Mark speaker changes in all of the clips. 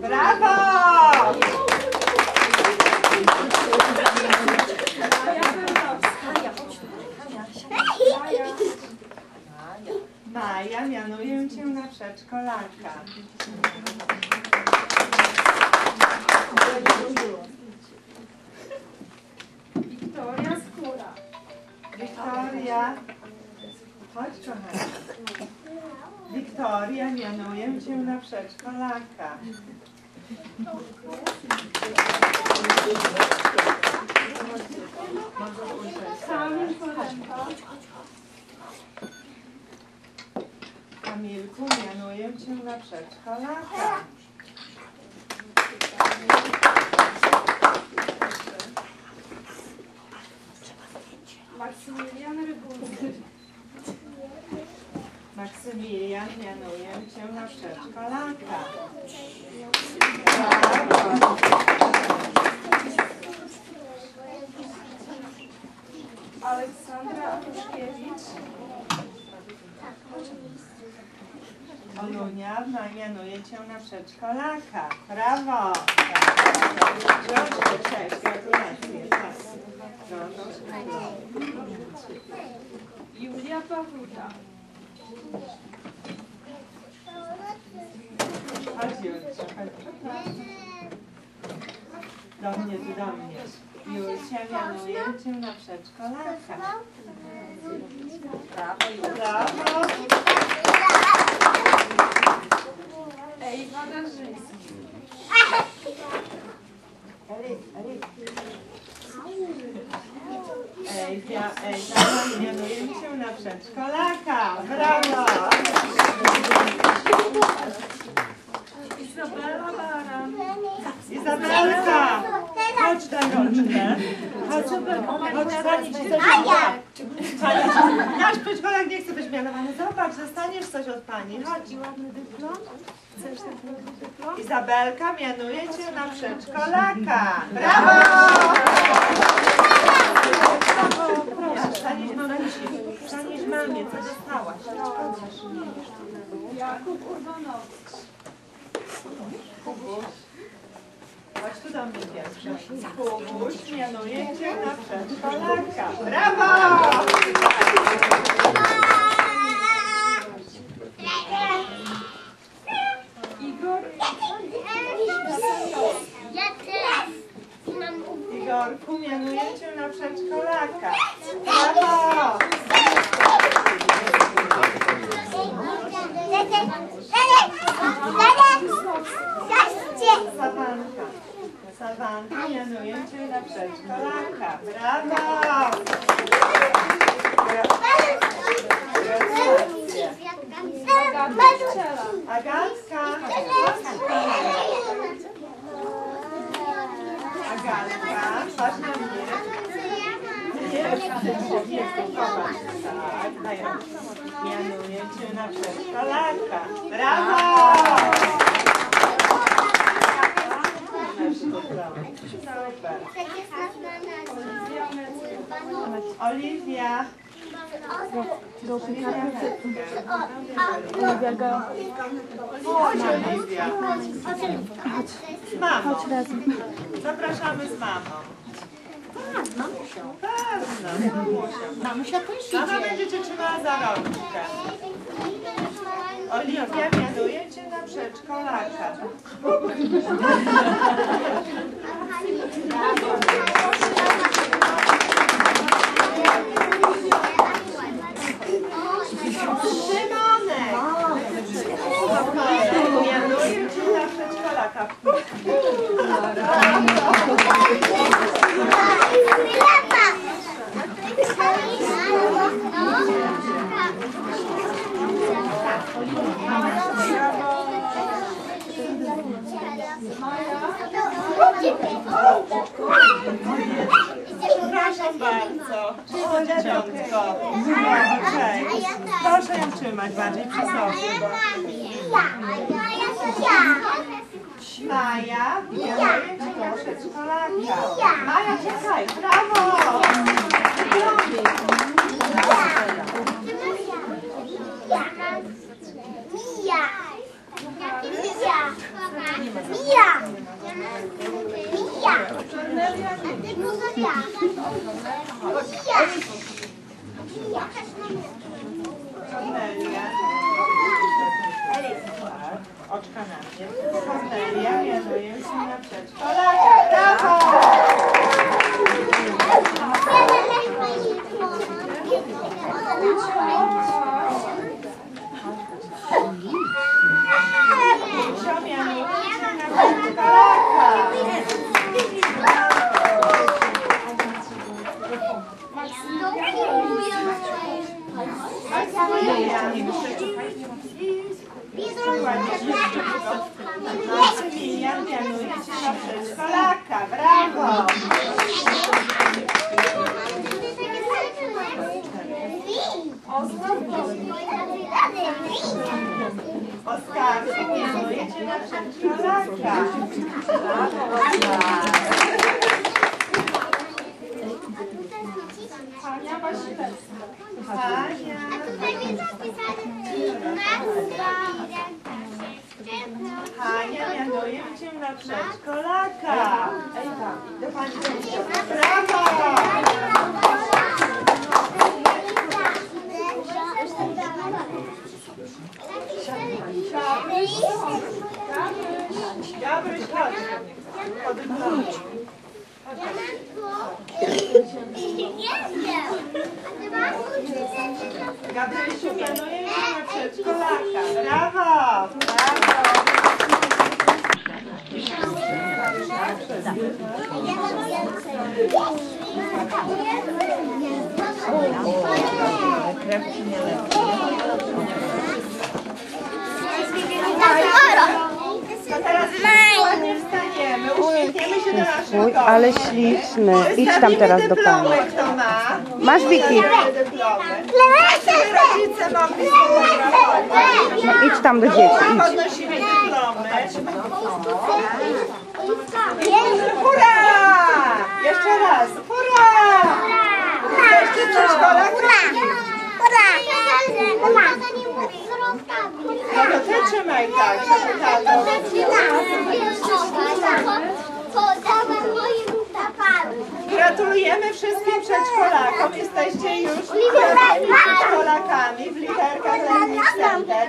Speaker 1: Brawo! Maja, mianuję Cię na przedszkolaka.
Speaker 2: Wiktoria Skóra.
Speaker 1: Wiktoria, chodź kochana. Wiktoria, mianuję Cię na przedszkolaka. Cię na przedszkolaka.
Speaker 2: Maksymilian Rybulski.
Speaker 1: Maksymilian, mianuję Cię na przedszkolaka. Brawo!
Speaker 2: Aleksandra Anuszkiewicz.
Speaker 1: Olunia, mianuję Cię na przedszkolaka. Brawo! Proszę, cześć, gratulacje.
Speaker 2: Julia Pawluta.
Speaker 1: Chodź Julcia, chodź. Do mnie, tu do mnie. Julcia, mianuję Cię na przedszkolaka. Brawo, Julcia. Brawo. Ej, ja, ej, ja mianuję Cię na przedszkolaka. Brawo.
Speaker 2: Izabela Baran.
Speaker 1: Izabelka, chodź na rączkę. Chodź, chodź, zanim ci coś odda. Nasz przedszkolak nie chce być mianowany. Zobacz, dostaniesz coś od pani. Chodź. ładny dyplom. Chcesz ten dyplom? Izabelka, mianuje cię na przedszkolaka. Brawo! Brawo, proszę, staniesz mamie. Staniesz mamie, co dostałaś?
Speaker 2: Jakub Urbanowicz.
Speaker 1: Kubuś. Chodź tu do mnie pierwszy. Kubuś, mianuje cię na przedszkolaka. Brawo!
Speaker 2: Igor
Speaker 3: Ja też.
Speaker 1: Igorku, mianuję cię na przedszkolaka. Brawo! Sawanka. Sawanka, mianuję cię na przedszkolaka. Brawo! Gratulacje. Agatka. Agatka, patrz na mnie. Nie, nie, popatrz. Tak. Mianuję cię na przedszkolaka.
Speaker 2: Olivia Metzger.
Speaker 1: Oliwia. Chodź, Oliwia. Z mamą. Zapraszamy z mamą. Pewno, mamusia.
Speaker 3: Mamusia też
Speaker 1: Mama będzie cię trzymała za rączkę. Oliwia, na przedszkolaka. Szymonek! Mianuję cię na przedszkolaka. Przepraszam bardzo. O, dzieciątko. Cześć. Proszę ją trzymać bardziej przy sobie. Maja, cię na przedszkolaka. Maja, czekaj, brawo!
Speaker 3: Mija! Mija! Mija! Tylko to ja. Ja. Ja też mam.
Speaker 1: Kornelia. Oczka na mnie. Kornelia mianuje się na przedszkolaka. Brawo! Misio mianuje się na przedszkolaka. Maksymilian się na przedszkolaka. Brawo! Oskarku mianuje się na przedszkolaka. Brawo.
Speaker 2: Hania Wasilewska.
Speaker 1: Hania. Hania mianuje cię na przedszkolaka. Ejka, do pani. Brawo! Gabrysiu mianuje cię na przedszkolaka. Brawo! To teraz ładnie wstaniemy, uśmiechniemy się do naszych
Speaker 4: Uj, ale śliczny. Idź tam teraz do
Speaker 1: kto ma.
Speaker 4: Masz Wiki.
Speaker 1: Rodzice mogli sfotografować.
Speaker 4: No idź tam do dzieci, idź.
Speaker 1: Podnosimy dyplomy. Hurra! Jeszcze raz. Hurra! Jeszcze przedszkolak. No to ty trzymaj tak, żeby tato. Gratulujemy wszystkim przedszkolakom. Jesteście już przedszkolakami w literkach Learning Center.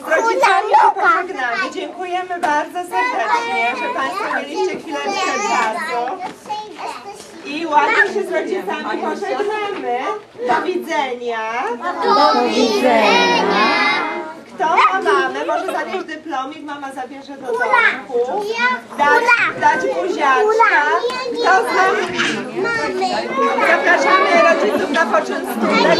Speaker 1: Z rodzicami się pożegnamy. Dziękujemy bardzo serdecznie, że Państwo mieliście chwileczkę czasu. I ładnie się z rodzicami pożegnamy. Do widzenia.
Speaker 4: Do widzenia
Speaker 1: zanieść dyplomik, mama zabierze do domku. Dać, dać buziaczka. Kto z nami? Zapraszamy rodziców na poczęstunek.